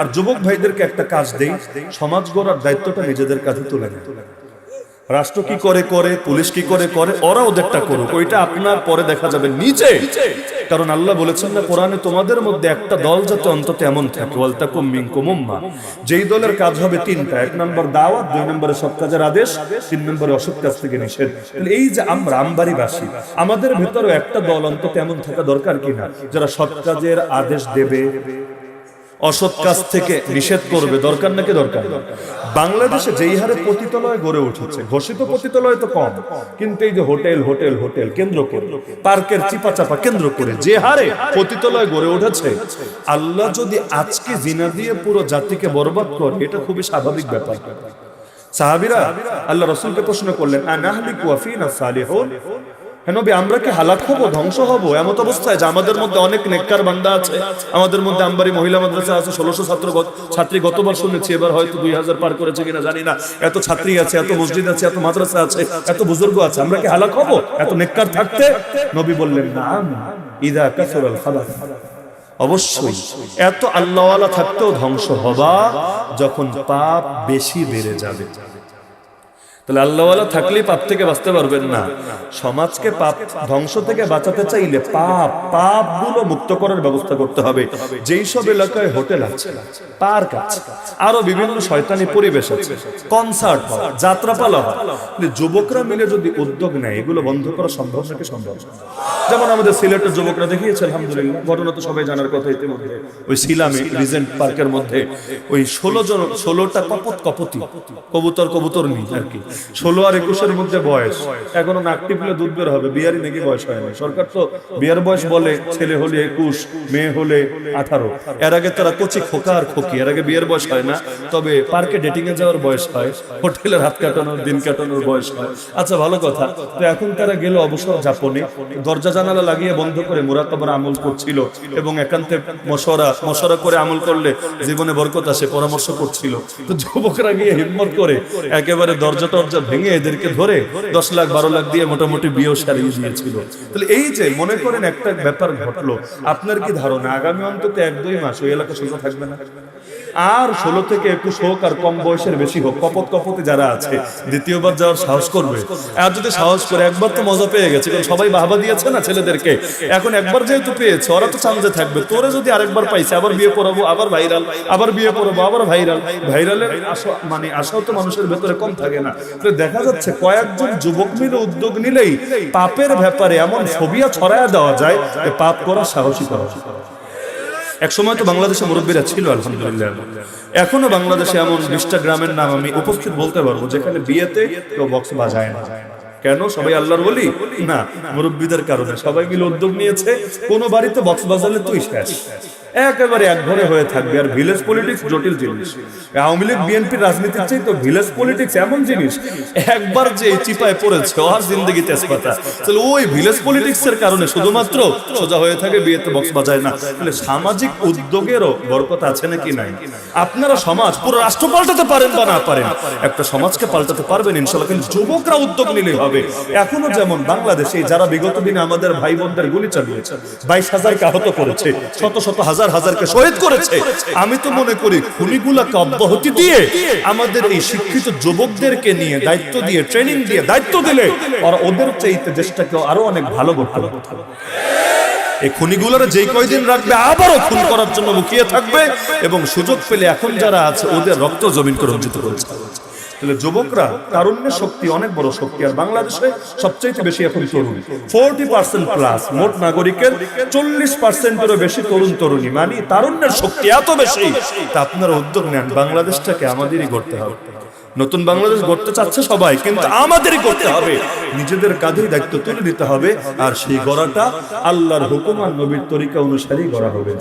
আর যুবক ভাইদেরকে একটা কাজ দেই, সমাজ গড়ার দায়িত্বটা নিজেদের কাছে তুলে নেয় রাষ্ট্র কি করে করে, পুলিশ কি করে করে ওরা ওদেরটা করুক। ওইটা আপনার পরে দেখা যাবে নিচে। কারণ আল্লাহ বলেছেন না, কোরআনে তোমাদের মধ্যে একটা দল যাতে অন্তত এমন থাকে। ওয়ালতাকুম মিনকুম উম্মাহ যেই দলের কাজ হবে তিনটা। এক নম্বর দাওয়াত, দুই নম্বরে সব কাজের আদেশ, তিন নম্বরে অসৎ কাজ থেকে নিষেধ। এই যে আমরা, আমবাড়িবাসী, আমাদের ভেতরেও একটা দল অন্তত এমন থাকা দরকার কিনা? যারা সৎ কাজের আদেশ দেবে অসৎ কাজ থেকে নিষেধ করবে, দরকার নাকি দরকার বাংলাদেশে যেই হারে পতিতালয় গড়ে উঠেছে, ঘোষিত পতিতালয় তো কম, কিন্তু এই যে হোটেল হোটেল হোটেল, কেন্দ্র করে, পার্কের চিপা চাপা কেন্দ্র করে যে হারে পতিতালয় গড়ে উঠেছে, আল্লাহ যদি আজকে জিনা দিয়ে পুরো জাতিকে বরবাদ করে, এটা খুবই স্বাভাবিক ব্যাপার। সাহাবিরা আল্লাহ রসুলকে প্রশ্ন করলেন, আনাহলিকু আফিনা সালিহুন? নবী, আমরা কি হালাক হব ধ্বংস হব? এমত অবস্থায় যে আমাদের মধ্যে অনেক নেককার বান্দা আছে। আমাদের মধ্যে আমবাড়ি মহিলা মাদ্রাসা আছে, ষোলোশো ছাত্র গত- ছাত্রী গতবার শুনেছি, এবার হয়তো দুই হাজার পার করেছে কিনা জানি না। এত ছাত্রী আছে, এত মসজিদ আছে, এত মাদ্রাসা আছে, এত বুজুর্গ আছে, আমরা কি হালাক হব এত নেককার থাকতে? নবী বললেন না ইদা কাসুরাল খালাক। অবশ্যই, এত আল্লাহওয়ালা থাকতেও ধ্বংস হবা যখন পাপ বেশি বেড়ে যাবে। তাহলে আল্লাহওয়ালা থাকলেই পাপ থেকে বাঁচতে পারবেন না সমাজকে পাপ ধ্বংস থেকে বাঁচাতে চাইলে পাপ পাপগুলো মুক্ত করার ব্যবস্থা করতে হবে যেই সব এলাকায় হোটেল আছে, পার্ক আছে, আরও বিভিন্ন শয়তানি পরিবেশ আছে, কনসার্ট হয় যাত্রাপালা হয় যুবকরা মিলে যদি উদ্যোগ নেয়, এগুলো বন্ধ করা সম্ভব নাকি সম্ভব? যেমন আমাদের সিলেটের যুবকরা দেখিয়েছে, আলহামদুলিল্লাহ। ঘটনা তো সবাই জানার কথা ইতিমধ্যে। ওই সিলামে, রিজেন্ট পার্কের মধ্যে, ওই ষোলো জন, ষোলোটা কপত কপতি, কবুতর কবুতর নি আর কি। ষোলো আর একুশের মধ্যে বয়স। এখনও নাক টিপলে দুধ বের হবে, বিয়ারই নাকি বয়স হয় না। সরকার তো বিয়ার বয়স বলে, ছেলে হলে একুশ, মেয়ে হলে আঠারো। এর আগে তারা কচি খোকা আর খোকি, এর আগে বিয়ের বয়স হয় না, তবে পার্কে ডেটিং এ যাওয়ার বয়স হয় হোটেলের হাত কাটানোর, দিন কাটানোর বয়স হয়। আচ্ছা ভালো কথা। তো এখন তারা গেল অবসর যাপনে দরজা জানালা লাগিয়ে বন্ধ করে মুরাকাবার আমল করছিল এবং একান্তে মশরা মশরা করে আমল করলে জীবনে বরকত আসে, পরামর্শ করছিল। তো যুবকরা গিয়ে হিম্মত করে একেবারে দরজা টরজা ভেঙে এদেরকে ধরে দশ লাখ, বারো লাখ দিয়ে মোটামুটি বিয়েও সারিয়ে দিয়েছিল। তাহলে এই যে মনে করেন একটা ব্যাপার ঘটলো, আপনার কি ধারণা? আগামী অন্তত এক, দুই মাস ওই এলাকা সোজা থাকবে না? আর ষোলো থেকে একুশ হোক আর কম বয়সের বেশি হোক, কপত কপতে যারা আছে, দ্বিতীয়বার যাওয়ার সাহস করবে। আর যদি সাহস করে, একবার তো মজা পেয়ে গেছে সবাই বাহবা দিয়েছে না ছেলেদেরকে। এখন একবার যেহেতু পেয়েছে, ওরা তো চান্সে থাকবে। তোরে যদি আরেকবার পাইছে, আবার বিয়ে পড়াবো আবার ভাইরাল, আবার বিয়ে পড়াবো আবার ভাইরাল। ভাইরালের আশা মানে আশাও তো মানুষের ভেতরে কম থাকে না। তো দেখা যাচ্ছে কয়েকজন যুবক মিলে উদ্যোগ নিলেই পাপের ব্যাপারে এমন ফবিয়া ছড়ায় দেওয়া যায় পাপ করা সাহসী করা এক সময় তো বাংলাদেশে মুরব্বীরা ছিল, আলহামদুলিল্লাহ। এখনও বাংলাদেশে এমন বিশটা গ্রামের নাম আমি উপস্থিত বলতে পারব, যেখানে বিয়েতে কেউ বক্স বাজায় না। কেন? সবাই আল্লাহর বলি না মুরব্বীদের কারণে। সবাই মিলে উদ্যোগ নিয়েছে। কোন বাড়িতে বক্স বাজালে তুই শেষ। একেবারে এক ঘরে হয়ে থাকবে। আর ভিলেজ পলিটিক্স জটিল জিনিস। আওয়ামী লীগ বিএনপির রাজনীতির চাই তো ভিলেজ পলিটিক্স এমন জিনিস একবার যে চিপায় পড়েছে আর জিন্দগি তেজপাতা। তাহলে ওই ভিলেজ পলিটিক্স এর কারণে শুধুমাত্র সোজা হয়ে থাকে বিয়েতে বক্স বাজায় না। তাহলে সামাজিক উদ্যোগেরও বরকত আছে নাকি নাই? আপনারা সমাজ পুরো রাষ্ট্র পাল্টাতে পারেন বা না পারেন? একটা সমাজকে পাল্টাতে পারবেন ইনশাল্লাহ। কিন্তু যুবকরা উদ্যোগ নিলেই হবে। এখনও যেমন বাংলাদেশে যারা বিগত দিনে আমাদের ভাই বোনদের গুলি চালিয়েছে, বাইশ হাজারকে আহত করেছে, শত শত হাজার হাজারকে শহীদ করেছে, আমি তো মনে করি খুনিগুলাকে অব্যাহতি দিয়ে আমাদের এই শিক্ষিত যুবকদেরকে নিয়ে দায়িত্ব দিয়ে ট্রেনিং দিয়ে দায়িত্ব দিলে ওরা ওদের চাইতে দেশটাকে আরও অনেক ভালো করতে পারবে। এই খুনিগুলোর যেই কয়দিন রাখবে আবারও খুন করার জন্য মুখিয়ে থাকবে এবং সুযোগ পেলে এখন যারা আছে ওদের রক্ত জমিন করে রঞ্জিত করেছে তাহলে যুবকরা শক্তি অনেক বড় শক্তি, আর বাংলাদেশে সবচেয়ে বেশি এখন তরুণ। ফোরটি পার্সেন্ট প্লাস মোট নাগরিকের চল্লিশ পার্সেন্টেরও বেশি তরুণ তরুণী। মানে তারুণ্যের শক্তি এত বেশি। তা আপনারা উদ্যোগ নেন, বাংলাদেশটাকে আমাদেরই করতে হবে। নতুন বাংলাদেশ গড়তে চাচ্ছে সবাই, কিন্তু আমাদেরই করতে হবে। নিজেদের কাঁধেই দায়িত্ব তুলে দিতে হবে, আর সেই গড়াটা আল্লাহর হুকুম আর নবীর তরিকা অনুসারেই গড়া হবে।